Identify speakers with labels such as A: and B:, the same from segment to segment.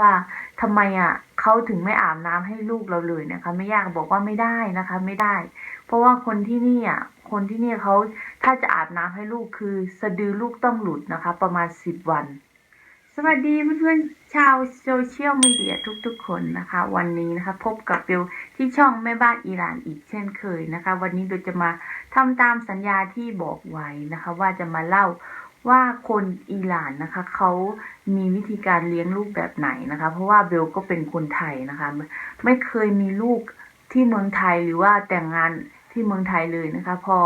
A: ว่าทำไมอะเขาถึงไม่อาบน้ำให้ลูกเราเลยนะคะไม่ยากบอกว่าไม่ได้นะคะ ไม่ได้ เพราะว่าคนที่นี่อะคนที่นี่เขาถ้าจะอาบน้ำให้ลูกคือสะดือลูกต้องหลุดนะคะ ประมาณสิบวัน สวัสดีเพื่อนๆชาวโซเชียลมีเดียทุกๆคนนะคะ วันนี้นะคะพบกับเบลที่ช่องแม่บ้านอิหร่านอีกเช่นเคยนะคะ วันนี้เบลจะมาทำตามสัญญาที่บอกไว้นะคะ ว่าจะมาเล่า ว่าคนอิหร่านนะคะเขามีวิธีการเลี้ยงลูกแบบไหนนะคะ เพราะว่าเบลก็เป็นคนไทยนะคะ ไม่เคยมีลูกที่เมืองไทยหรือว่าแต่งงานที่เมืองไทยเลยนะคะ พอ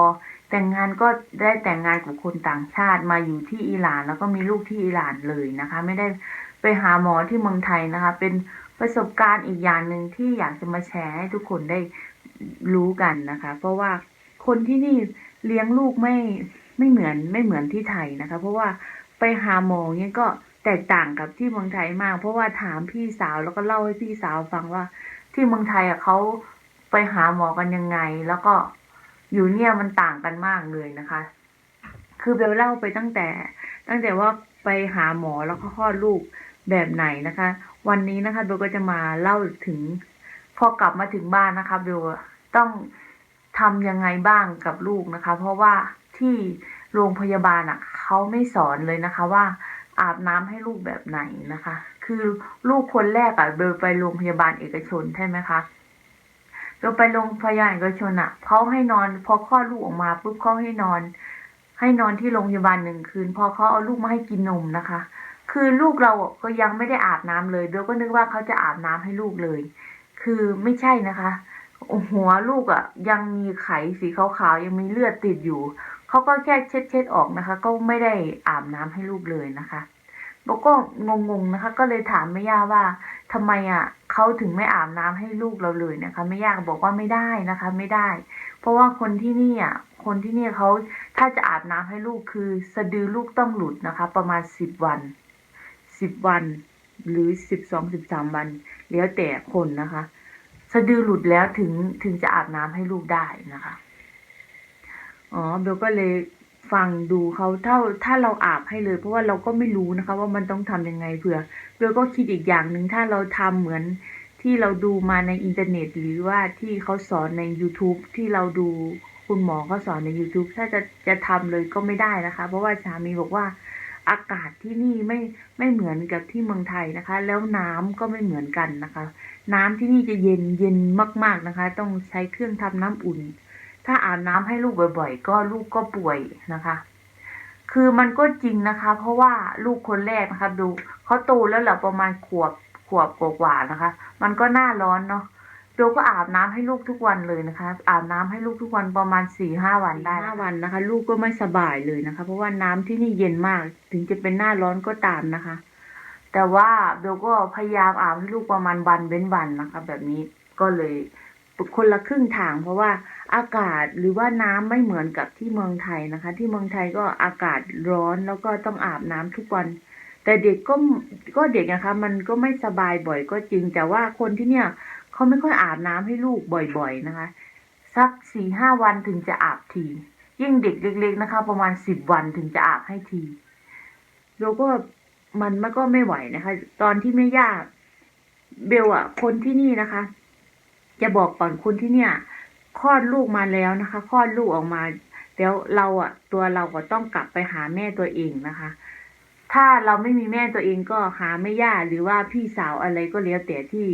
A: แต่งงานก็ได้แต่งงานกับคนต่างชาติมาอยู่ที่อิหร่าน แล้วก็มีลูกที่อิหร่านเลยนะคะ ไม่ได้ไปหาหมอที่เมืองไทยนะคะ เป็นประสบการณ์อีกอย่างหนึ่งที่อยากจะมาแชร์ให้ทุกคนได้รู้กันนะคะ เพราะว่าคนที่นี่เลี้ยงลูกไม่ ไม่เหมือนไม่เหมือนที่ไทยนะคะ เพราะว่าไปหาหมอเนี่ยก็แตกต่างกับที่เมืองไทยมาก เพราะว่าถามพี่สาวแล้วก็เล่าให้พี่สาวฟังว่า ที่เมืองไทยอะเขาไปหาหมอกันยังไง แล้วก็อยู่เนี่ยมันต่างกันมากเลยนะคะ คือเบลเล่าไปตั้งแต่ ตั้งแต่ว่าไปหาหมอแล้วก็คลอดลูกแบบไหนนะคะ วันนี้นะคะเบลก็จะมาเล่าถึง พอกลับมาถึงบ้านนะคะเบลต้อง ทำยังไงบ้างกับลูกนะคะ เพราะว่าที่โรงพยาบาลอะเขาไม่สอนเลยนะคะว่าอาบน้ำให้ลูกแบบไหนนะคะ คือลูกคนแรกอะเบลไปโรงพยาบาลเอกชนใช่ไหมคะเบลไปโรงพยาบาลเอกชนอะเขาให้นอน พอคลอดลูกออกมาปุ๊บเขาให้นอน ให้นอนที่โรงพยาบาลหนึ่งคืน พอเขาเอาลูกมาให้กินนมนะคะ คือลูกเราก็ยังไม่ได้อาบน้ำเลยเบลก็นึกว่าเขาจะอาบน้ำให้ลูกเลย คือไม่ใช่นะคะ หัวลูกอะ่ะ ยังมีไขสีขาวๆยังมีเลือดติดอยู่ เขาก็แค่เช็ดเช็ดๆออกนะคะ ก็ไม่ได้อาบน้ำให้ลูกเลยนะคะโบก็งงๆนะคะ ก็เลยถามแม่ย่าว่าทำไมอะ่ะเขาถึงไม่อาบน้ำให้ลูกเราเลยนะคะแม่ย่าก็บอกว่าไม่ได้นะคะ ไม่ได้ เพราะว่าคนที่นี่อะคนที่นี่เขาถ้าจะอาบน้ำให้ลูกคือสะดือลูกต้องหลุดนะคะ ประมาณสิบวันสิบวัน หรือสิบสองสิบสามวัน แล้วแต่คนนะคะ สะดือหลุดแล้วถึงถึงจะอาบน้ำให้ลูกได้นะคะ อ๋อเบลก็เลยฟังดูเขาถ้าถ้าเราอาบให้เลย เพราะว่าเราก็ไม่รู้นะคะ ว่ามันต้องทำยังไงเผื่อเบลก็คิดอีกอย่างหนึ่งถ้าเราทำเหมือนที่เราดูมาในอินเทอร์เน็ต หรือว่าที่เขาสอนใน YouTube ที่เราดูคุณหมอเขาสอนใน YouTube ถ้าจะจะทำเลยก็ไม่ได้นะคะ เพราะว่าสามีบอกว่า อากาศที่นี่ไม่ไม่เหมือนกับที่เมืองไทยนะคะ แล้วน้ำก็ไม่เหมือนกันนะคะ น้ำที่นี่จะเย็นเย็นมากๆนะคะ ต้องใช้เครื่องทำน้ำอุ่น ถ้าอาบน้ำให้ลูกบ่อย ๆ ก็ลูกก็ป่วยนะคะ คือมันก็จริงนะคะ เพราะว่าลูกคนแรกนะคะดูเขาโตแล้วแหละประมาณขวบขวบกว่าๆนะคะ มันก็หน้าร้อนเนาะ โดก็อาบน้ำให้ลูกทุกวันเลยนะคะ อาบน้ำให้ลูกทุกวันประมาณสี่ห้าวันได้ห้าวันนะคะ ลูกก็ไม่สบายเลยนะคะ เพราะว่าน้ำที่นี่เย็นมาก ถึงจะเป็นหน้าร้อนก็ตามนะคะ แต่ว่าเบลก็พยายามอาบให้ลูกประมาณวันเว้นวันนะคะ แบบนี้ก็เลยคนละครึ่งทาง เพราะว่าอากาศหรือว่าน้ำไม่เหมือนกับที่เมืองไทยนะคะ ที่เมืองไทยก็อากาศร้อนแล้วก็ต้องอาบน้ำทุกวัน แต่เด็กก็ก็เด็กนะคะ มันก็ไม่สบายบ่อยก็จริง แต่ว่าคนที่เนี่ย เขาไม่ค่อยอาบน้ำให้ลูกบ่อยๆนะคะ สักสี่ห้าวันถึงจะอาบที ยิ่งเด็กเล็ก ๆ นะคะ ประมาณสิบวันถึงจะอาบให้ทีเราก็มันมันก็ไม่ไหวนะคะ ตอนที่แม่ย่าเบลอะคนที่นี่นะคะ จะบอกก่อนคนที่เนี่ยคลอดลูกมาแล้วนะคะคลอดลูกออกมาแล้วเราอะตัวเราก็ต้องกลับไปหาแม่ตัวเองนะคะ ถ้าเราไม่มีแม่ตัวเองก็หาแม่ย่าหรือว่าพี่สาวอะไรก็แล้วแต่ที่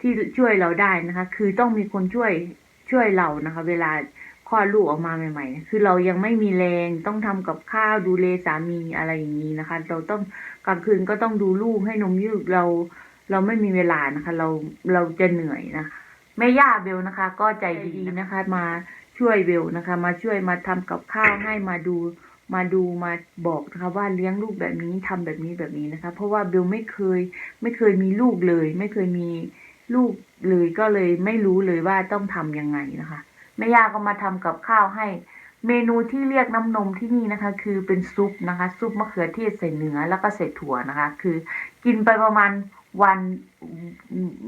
A: ที่ช่วยเราได้นะคะ คือต้องมีคนช่วยช่วยเรานะคะ เวลาคลอดลูกออกมาใหม่ ๆ คือเรายังไม่มีแรงต้องทำกับข้าวดูแลสามีอะไรอย่างนี้นะคะ เราต้องกลางคืนก็ต้องดูลูกให้นมยืดเรา เราไม่มีเวลานะคะ เราเราจะเหนื่อยนะคะแม่ย่าเบลนะคะ ก็ใจดีนะคะ มาช่วยเบลนะคะ มาช่วยมาทำกับข้าวให้มาดูมาดูมาบอกนะคะว่าเลี้ยงลูกแบบนี้ทำแบบนี้แบบนี้นะคะ เพราะว่าเบลไม่เคย ไม่เคยมีลูกเลย ไม่เคยมี ลูกเลยก็เลยไม่รู้เลยว่าต้องทำยังไงนะคะแม่ย่าก็มาทำกับข้าวให้ เมนูที่เรียกน้ำนมที่นี่นะคะ คือเป็นซุปนะคะ ซุปมะเขือเทศใส่เนื้อแล้วก็ใส่ถั่วนะคะ คือกินไปประมาณวัน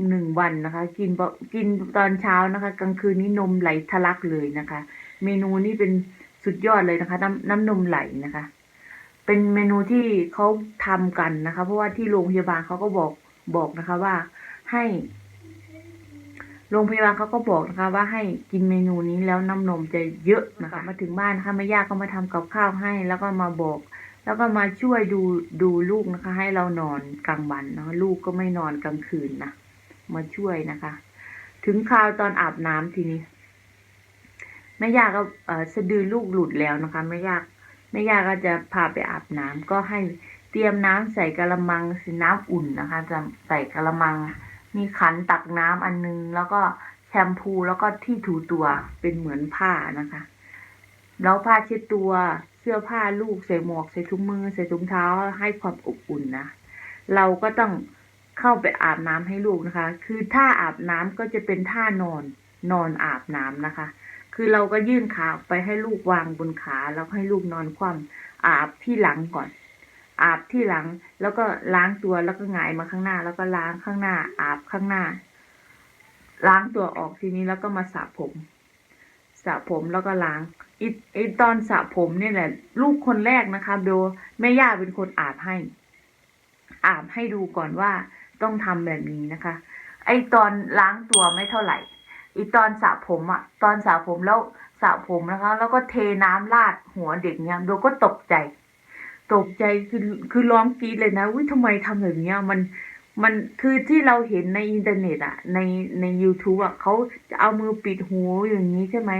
A: หนึ่งวันนะคะ กินกินตอนเช้านะคะ กลางคืนนี้นมไหลทะลักเลยนะคะ เมนูนี้เป็นสุดยอดเลยนะคะ น้ำน้ำนมไหลนะคะ เป็นเมนูที่เขาทำกันนะคะ เพราะว่าที่โรงพยาบาลเขาก็บอกบอกนะคะว่าให้ โรงพยาบาลเขาก็บอกนะคะ ว่าให้กินเมนูนี้แล้วน้ำนมจะเยอะนะคะมาถึงบ้านนะคะแม่ย่าก็มาทำกับข้าวให้ แล้วก็มาบอก แล้วก็มาช่วยดูดูลูกนะคะ ให้เรานอนกลางวันเนาะลูกก็ไม่นอนกลางคืนนะมาช่วยนะคะ ถึงคราวตอนอาบน้ำทีนี้แม่ย่าก็เอ่อสะดือลูกหลุดแล้วนะคะแม่ย่าแม่ย่าก็จะพาไปอาบน้ำก็ให้เตรียมน้ำใส่กะละมังสีน้ำอุ่นนะคะจะใส่กะละมัง มีขันตักน้ำอันนึง แล้วก็แชมพูแล้วก็ที่ถูตัวเป็นเหมือนผ้านะคะ แล้วผ้าเช็ดตัวเสื้อผ้าลูกใส่หมวกใส่ถุงมือใส่ถุงเท้าให้ความอบอุ่นนะเราก็ต้องเข้าไปอาบน้ำให้ลูกนะคะ คือถ้าอาบน้ำก็จะเป็นท่านอนนอนอาบน้ำนะคะ คือเราก็ยื่นขาไปให้ลูกวางบนขาแล้วให้ลูกนอนคว่ำอาบที่หลังก่อน อาบที่หลัง แล้วก็ล้างตัวแล้วก็หงายมาข้างหน้า แล้วก็ล้างข้างหน้า อาบข้างหน้า ล้างตัวออกทีนี้แล้วก็มาสระผมสระผมแล้วก็ล้างอีไอตอนสระผมเนี่ยแหละ ลูกคนแรกนะคะโดแม่ย่าเป็นคนอาบให้ อาบให้ดูก่อนว่าต้องทำแบบนี้นะคะ ไอตอนล้างตัวไม่เท่าไหร่อีตอนสระผมอะตอนสระผมแล้วสระผมนะคะ แล้วก็เทน้ำราดหัวเด็กเนี่ยโดก็ตกใจ ตกใจคือคือร้องกรี๊ดเลยนะวิทำไมทำแบบเนี้ยมันมันคือที่เราเห็นในอินเทอร์เน็ตอะในใน u t u b e อะเขาจะเอามือปิดหูอย่างนี้ใช่ไหม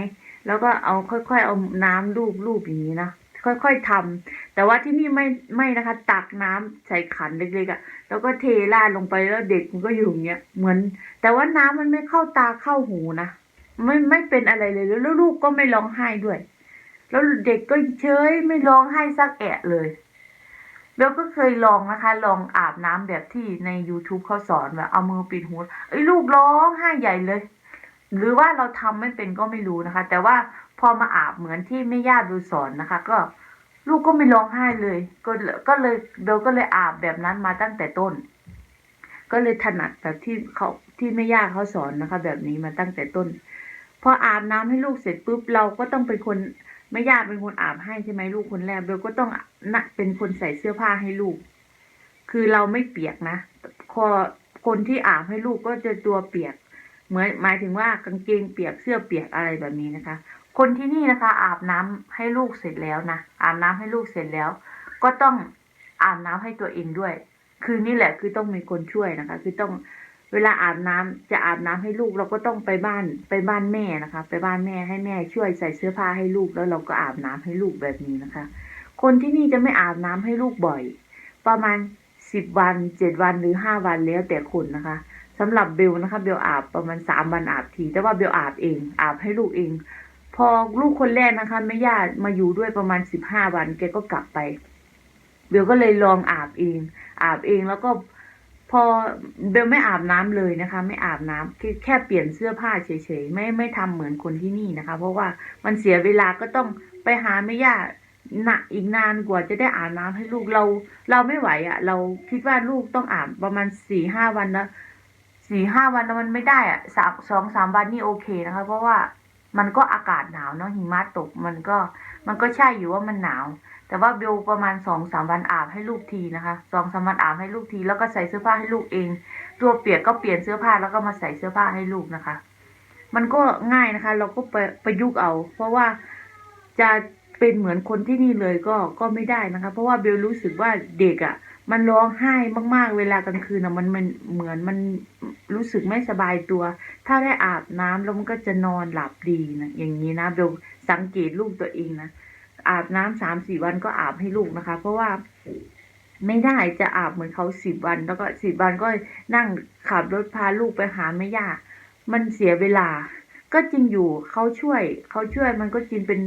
A: แล้วก็เอาค่อยๆเอาน้ำลูบลูบอย่างนี้นะค่อยๆทำแต่ว่าที่นี่ไม่ไม่นะคะ ตักน้ำใส่ขันเล็กๆอะแล้วก็เทราดลงไปแล้วเด็กมันก็อยู่อย่างเงี้ยเหมือน แต่ว่าน้ำมันไม่เข้าตาเข้าหูนะไม่ไม่เป็นอะไรเลยแล้วลูกก็ไม่ร้องไห้ด้วย แล้วเด็กก็เฉยไม่ร้องไห้สักแอะเลย เบลก็เคยลองนะคะ ลองอาบน้ำแบบที่ใน YouTube เขาสอนแบบเอามือปิดหูไอ้ลูกร้องไห้ใหญ่เลย หรือว่าเราทำไม่เป็นก็ไม่รู้นะคะ แต่ว่าพอมาอาบเหมือนที่แม่ย่าดูสอนนะคะ ก็ลูกก็ไม่ร้องไห้เลย ก็เลยก็เลยเบลก็เลยอาบแบบนั้นมาตั้งแต่ต้น ก็เลยถนัดแบบที่เขาที่แม่ย่าเขาสอนนะคะ แบบนี้มาตั้งแต่ต้น พออาบน้ำให้ลูกเสร็จปุ๊บเราก็ต้องเป็นคน แม่ย่าเป็นคนอาบให้ใช่ไหมลูกคนแรกเบลก็ต้องนะเป็นคนใส่เสื้อผ้าให้ลูก คือเราไม่เปียกนะพอคนที่อาบให้ลูกก็จะตัวเปียก เหมือนหมายถึงว่ากางเกงเปียกเสื้อเปียกอะไรแบบนี้นะคะ คนที่นี่นะคะ อาบน้ำให้ลูกเสร็จแล้วนะอาบน้ำให้ลูกเสร็จแล้ว ก็ต้องอาบน้ำให้ตัวเองด้วย คือนี่แหละคือต้องมีคนช่วยนะคะ คือต้อง เวลาอาบน้ำจะอาบน้ำให้ลูกเราก็ต้องไปบ้านไปบ้านแม่นะคะ ไปบ้านแม่ให้แม่ช่วยใส่เสื้อผ้าให้ลูกแล้วเราก็อาบน้ำให้ลูกแบบนี้นะคะ คนที่นี่จะไม่อาบน้ำให้ลูกบ่อย ประมาณสิบวันเจ็ดวันหรือห้าวันแล้วแต่คนนะคะสำหรับเบลนะคะเบลอาบประมาณสามวันอาบที แต่ว่าเบลอาบเอง อาบให้ลูกเอง พอลูกคนแรกนะคะแม่ย่ามาอยู่ด้วยประมาณสิบห้าวันแกก็กลับไป เบลก็เลยลองอาบเอง อาบเองแล้วก็ พอเบลไม่อาบน้ำเลยนะคะ ไม่อาบน้ำแค่แค่เปลี่ยนเสื้อผ้าเฉยๆไม่ไม่ทำเหมือนคนที่นี่นะคะ เพราะว่ามันเสียเวลาก็ต้องไปหาแม่ย่าหนักอีกนานกว่าจะได้อาบน้ำให้ลูกเรา เราไม่ไหวอะ่ะ เราคิดว่าลูกต้องอาบประมาณสี่ห้าวันนะสี่ห้าวันนะมันไม่ได้อะ่ะสามสองสามวันนี่โอเคนะคะ เพราะว่ามันก็อากาศหนาวเนาะหิมะตกมันก็ มันก็ใช่อยู่ว่ามันหนาว แต่ว่าเบลประมาณสองสามวันอาบให้ลูกทีนะคะสองสามวันอาบให้ลูกที แล้วก็ใส่เสื้อผ้าให้ลูกเอง ตัวเปียกก็เปลี่ยนเสื้อผ้าแล้วก็มาใส่เสื้อผ้าให้ลูกนะคะ มันก็ง่ายนะคะ เราก็ไปประยุกต์เอา เพราะว่าจะเป็นเหมือนคนที่นี่เลยก็ก็ไม่ได้นะคะ เพราะว่าเบลรู้สึกว่าเด็กอะ่ะ มันร้องไห้มากๆ เวลากลางคืนอะมันมันเหมือนมันรู้สึกไม่สบายตัว ถ้าได้อาบน้ำแล้วมันก็จะนอนหลับดีนะอย่างนี้นะเบล สังเกตลูกตัวเองนะอาบน้ำสามสี่วันก็อาบให้ลูกนะคะ เพราะว่าไม่ได้จะอาบเหมือนเขาสิบวัน แล้วก็สิบวันก็นั่งขับรถพาลูกไปหาแม่ย่ามันเสียเวลา ก็จริงอยู่เขาช่วยเขาช่วยมันก็จริงเป็น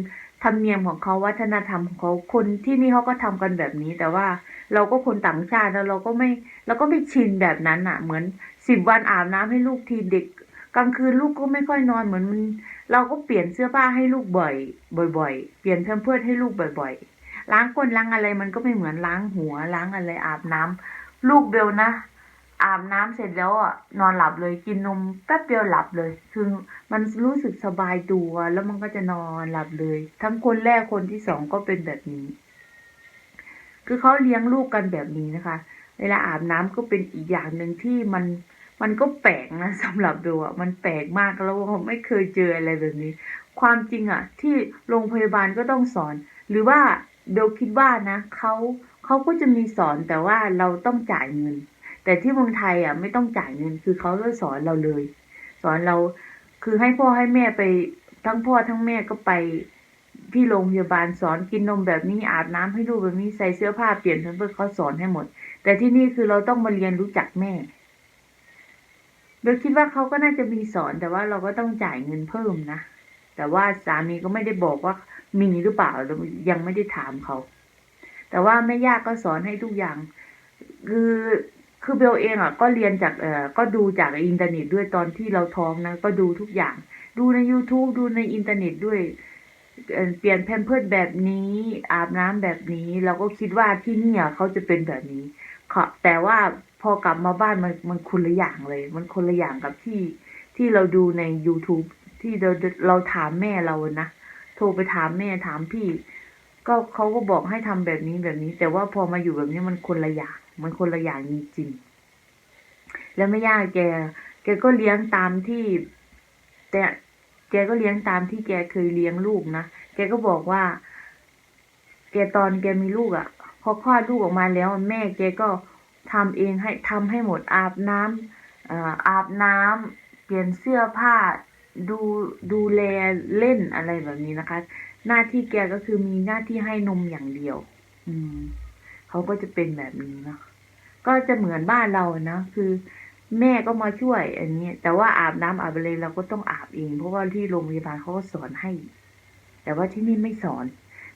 A: ธรรมเนียมของเขาวัฒนธรรมของเขาคนที่นี่เขาก็ทำกันแบบนี้ แต่ว่าเราก็คนต่างชาติแล้วเราก็ไม่เราก็ไม่ชินแบบนั้นอะ เหมือนสิบวันอาบน้ำให้ลูกทีเด็ก กลางคืนลูกก็ไม่ค่อยนอนเหมือนมัน เราก็เปลี่ยนเสื้อผ้าให้ลูกบ่อย บ่อย ๆ เปลี่ยนแพมเพิร์สให้ลูกบ่อย ๆ ล้างก้นล้างอะไรมันก็ไม่เหมือนล้างหัวล้างอะไรอาบน้ำลูกเบลนะอาบน้ำเสร็จแล้วอะนอนหลับเลยกินนมแป๊บเดียวหลับเลย คือมันรู้สึกสบายตัวแล้วมันก็จะนอนหลับเลย ทั้งคนแรกคนที่สองก็เป็นแบบนี้ คือเขาเลี้ยงลูกกันแบบนี้นะคะ เวลาอาบน้ำก็เป็นอีกอย่างหนึ่งที่มัน มันก็แปลกนะสำหรับเบลอะมันแปลกมากแล้วไม่เคยเจออะไรแบบนี้ ความจริงอะที่โรงพยาบาลก็ต้องสอน หรือว่าเบลคิดว่านะเขาเขาก็จะมีสอนแต่ว่าเราต้องจ่ายเงิน แต่ที่เมืองไทยอะไม่ต้องจ่ายเงิน คือเขาจะสอนเราเลย สอนเราคือให้พ่อให้แม่ไปทั้งพ่อทั้งแม่ก็ไปที่โรงพยาบาลสอนกินนมแบบนี้อาบน้ำให้ลูกแบบนี้ใส่เสื้อผ้าเปลี่ยนแพมเพิร์สเขาสอนให้หมด แต่ที่นี่คือเราต้องมาเรียนรู้จักแม่ เบลคิดว่าเขาก็น่าจะมีสอนแต่ว่าเราก็ต้องจ่ายเงินเพิ่มนะ แต่ว่าสามีก็ไม่ได้บอกว่ามีหรือเปล่ายังไม่ได้ถามเขา แต่ว่าแม่ย่าก็สอนให้ทุกอย่าง คือคือเบลเองอะก็เรียนจากเอ่อก็ดูจากอินเทอร์เน็ตด้วยตอนที่เราท้องนะ ก็ดูทุกอย่าง ดูใน YouTube ดูในอินเทอร์เน็ตด้วยเปลี่ยนแพมเพิร์สแบบนี้อาบน้ำแบบนี้ เราก็คิดว่าที่นี่เขาจะเป็นแบบนี้แต่ว่า พอกลับมาบ้านมันมันคนละอย่างเลย มันคนละอย่างกับที่ที่เราดูใน YouTube ที่เราเราถามแม่เรานะโทรไปถามแม่ถามพี่ ก็เขาก็บอกให้ทำแบบนี้แบบนี้ แต่ว่าพอมาอยู่แบบนี้มันคนละอย่างมันคนละอย่างจริงๆแล้วแม่ย่าแก แกก็เลี้ยงตามที่ แต่แกก็เลี้ยงตามที่แกเคยเลี้ยงลูกนะแกก็บอกว่า แกตอนแกมีลูกอะ่ะ พอคลอดลูกออกมาแล้วแม่แกก็ ทำเองให้ทำให้หมดอาบน้ำอาบน้ำเปลี่ยนเสื้อผ้าดูดูแลเล่นอะไรแบบนี้นะคะ หน้าที่แกก็คือมีหน้าที่ให้นมอย่างเดียว อืมเขาก็จะเป็นแบบนี้นะก็จะเหมือนบ้านเรานะคือแม่ก็มาช่วย อันนี้ แต่ว่าอาบน้ำอาบอะไรเราก็ต้องอาบเอง เพราะว่าที่โรงพยาบาลเขาก็สอนให้ แต่ว่าที่นี่ไม่สอน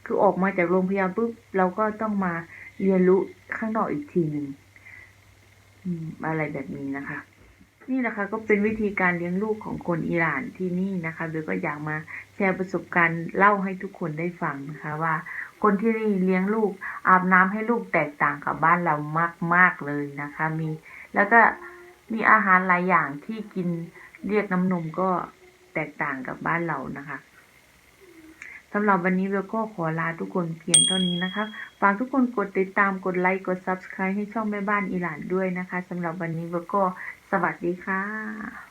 A: คือออกมาจากโรงพยาบาลปุ๊บเราก็ต้องมาเรียนรู้ข้างนอกอีกทีหนึ่ง อืมอะไรแบบนี้นะคะ นี่นะคะก็เป็นวิธีการเลี้ยงลูกของคนอิหร่านที่นี่นะคะโดยก็อยากมาแชร์ประสบการณ์เล่าให้ทุกคนได้ฟังนะคะว่า คนที่นี่เลี้ยงลูกอาบน้ำให้ลูกแตกต่างกับบ้านเรามาก ๆเลยนะคะ มีแล้วก็มีอาหารหลายอย่างที่กินเรียกน้ำนมก็แตกต่างกับบ้านเรานะคะ สำหรับวันนี้เบลก็ขอลาทุกคนเพียงเท่านี้นะคะฝากทุกคนกดติดตามกดไลค์กด subscribe ให้ช่องแม่บ้านอิหร่านด้วยนะคะสำหรับวันนี้เบลก็สวัสดีค่ะ